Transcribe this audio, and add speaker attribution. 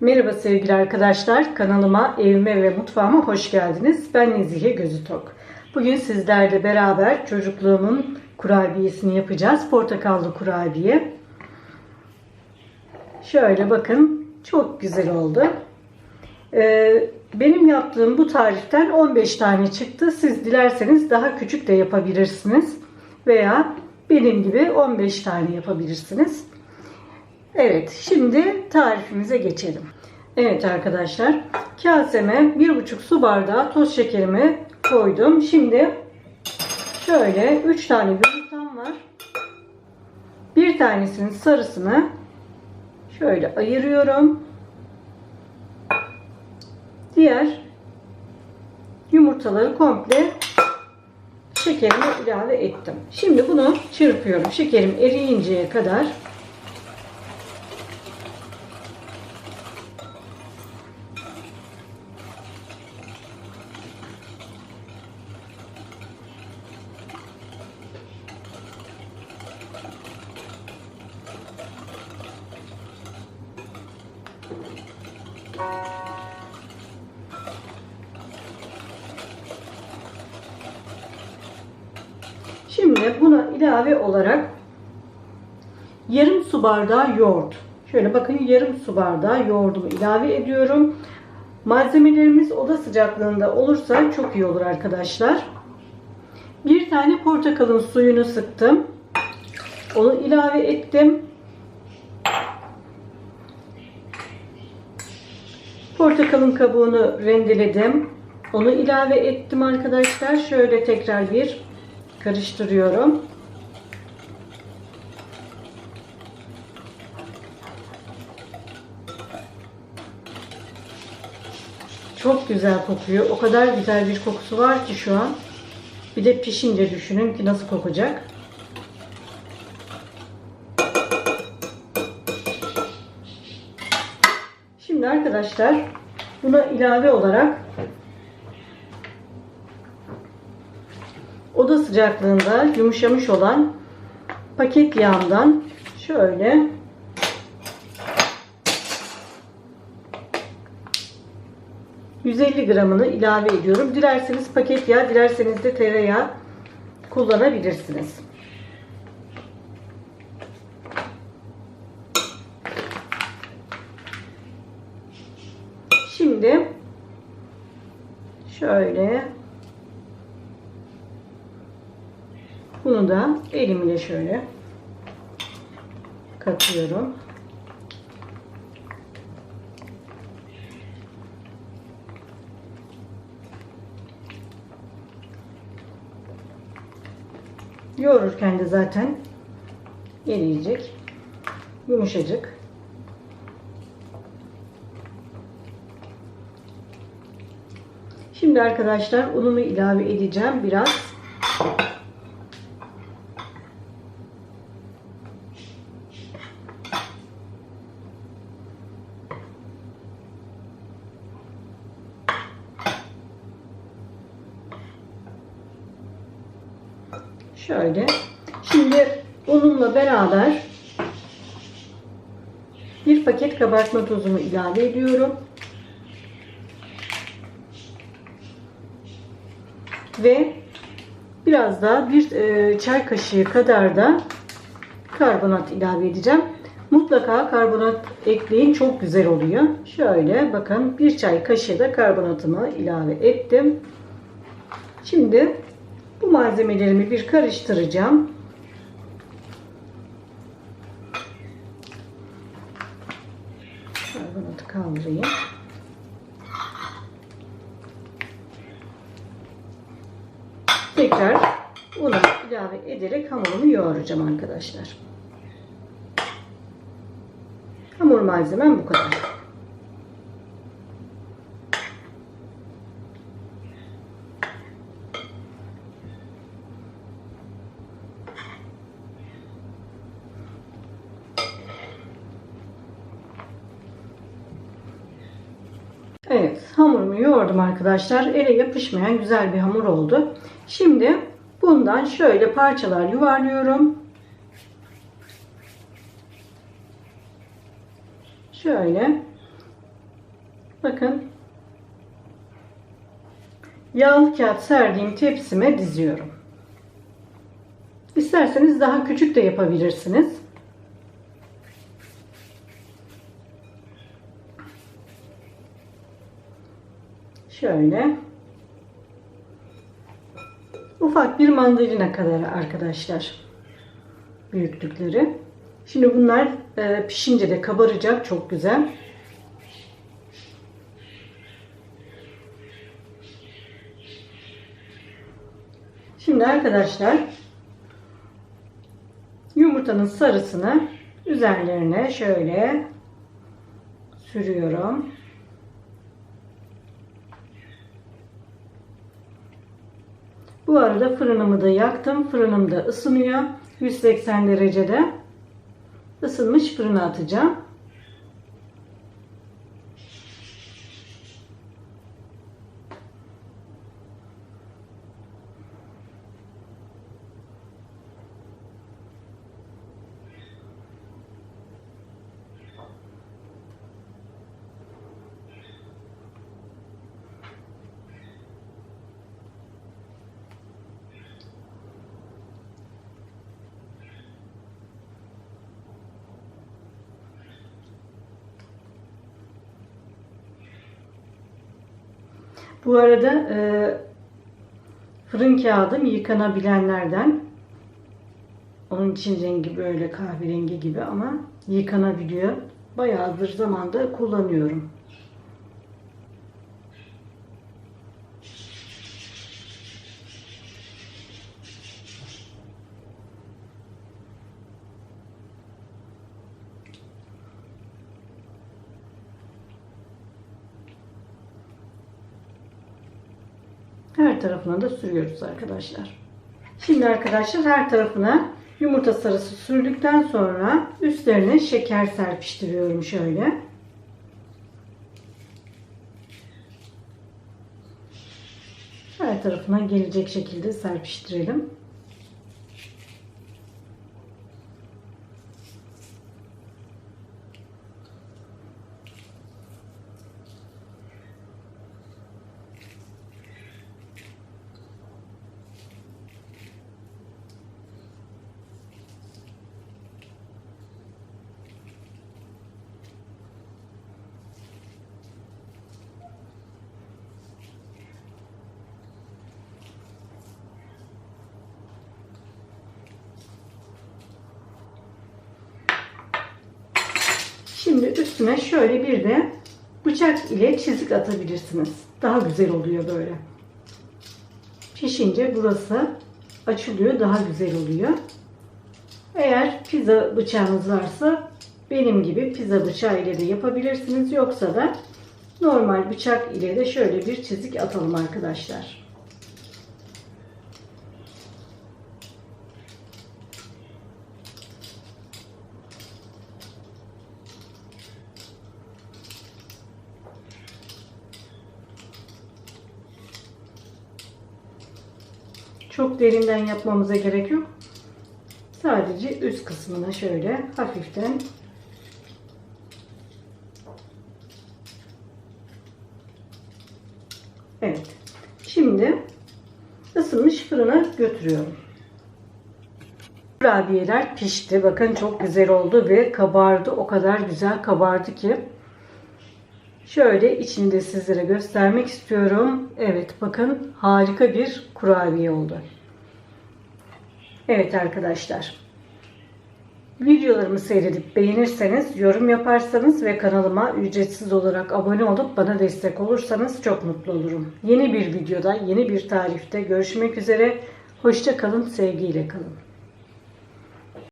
Speaker 1: Merhaba sevgili arkadaşlar. Kanalıma, evime ve mutfağıma hoş geldiniz. Ben Nezihe Gözütok. Bugün sizlerle beraber çocukluğumun kurabiyesini yapacağız. Portakallı kurabiye. Şöyle bakın. Çok güzel oldu. Ee, benim yaptığım bu tariften 15 tane çıktı. Siz dilerseniz daha küçük de yapabilirsiniz. Veya benim gibi 15 tane yapabilirsiniz. Evet, şimdi tarifimize geçelim. Evet arkadaşlar, kaseme 1,5 su bardağı toz şekerimi koydum. Şimdi şöyle 3 tane yumurtam var. Bir tanesinin sarısını şöyle ayırıyorum. Diğer yumurtaları komple şekerime ilave ettim. Şimdi bunu çırpıyorum. Şekerim eriyinceye kadar Şimdi buna ilave olarak yarım su bardağı yoğurt. Şöyle bakın yarım su bardağı yoğurdumu ilave ediyorum. Malzemelerimiz oda sıcaklığında olursa çok iyi olur arkadaşlar. Bir tane portakalın suyunu sıktım. Onu ilave ettim. Portakalın kabuğunu rendeledim. Onu ilave ettim arkadaşlar. Şöyle tekrar bir karıştırıyorum. Çok güzel kokuyor. O kadar güzel bir kokusu var ki şu an. Bir de pişince düşünün ki nasıl kokacak. Şimdi arkadaşlar buna ilave olarak oda sıcaklığında yumuşamış olan paket yağımdan şöyle ...150 gramını ilave ediyorum. Dilerseniz paket yağ, dilerseniz de tereyağı kullanabilirsiniz. Şimdi şöyle Bunu da elimle şöyle katıyorum. Yoğururken de zaten eriyecek. Yumuşacık. Şimdi arkadaşlar unumu ilave edeceğim biraz. Şöyle. Şimdi unumla beraber bir paket kabartma tozumu ilave ediyorum. Ve biraz daha bir e, çay kaşığı kadar da karbonat ilave edeceğim. Mutlaka karbonat ekleyin çok güzel oluyor. Şöyle bakın bir çay kaşığı da karbonatımı ilave ettim. Şimdi bu malzemelerimi bir karıştıracağım. Karbonatı kaldırayım. Tekrar unu ilave ederek hamurumu yoğuracağım arkadaşlar. Hamur malzemem bu kadar. Evet hamurumu yoğurdum arkadaşlar. Ele yapışmayan güzel bir hamur oldu. Şimdi bundan şöyle parçalar yuvarlıyorum. Şöyle Bakın. Yağlı kağıt serdiğim tepsime diziyorum. İsterseniz daha küçük de yapabilirsiniz. Şöyle. Ufak bir mandalina kadar arkadaşlar. Büyüklükleri. Şimdi bunlar e, pişince de kabaracak çok güzel. Şimdi arkadaşlar yumurtanın sarısını üzerlerine şöyle sürüyorum. Bu arada fırınımı da yaktım. Fırınım da ısınıyor. 180 derecede ısınmış fırına atacağım. Bu arada e, fırın kağıdım yıkanabilenlerden. Onun için rengi böyle kahverengi gibi ama yıkanabiliyor. Bayağıdır zamanda kullanıyorum. Her tarafına da sürüyoruz arkadaşlar. Şimdi arkadaşlar her tarafına yumurta sarısı sürdükten sonra üstlerine şeker serpiştiriyorum şöyle. Her tarafına gelecek şekilde serpiştirelim. Şimdi üstüne şöyle bir de bıçak ile çizik atabilirsiniz. Daha güzel oluyor böyle. Pişince burası açılıyor, daha güzel oluyor. Eğer pizza bıçağınız varsa benim gibi pizza bıçağı ile de yapabilirsiniz. Yoksa da normal bıçak ile de şöyle bir çizik atalım arkadaşlar. Çok derinden yapmamıza gerek yok. Sadece üst kısmına şöyle hafiften Evet. Şimdi ısınmış fırına götürüyorum. Kurabiyeler pişti. Bakın çok güzel oldu ve kabardı. O kadar güzel kabardı ki. Şöyle içini de sizlere göstermek istiyorum. Evet bakın harika bir kurabiye oldu. Evet arkadaşlar. Videolarımı seyredip beğenirseniz, yorum yaparsanız ve kanalıma ücretsiz olarak abone olup bana destek olursanız çok mutlu olurum. Yeni bir videoda, yeni bir tarifte görüşmek üzere. Hoşça kalın, sevgiyle kalın.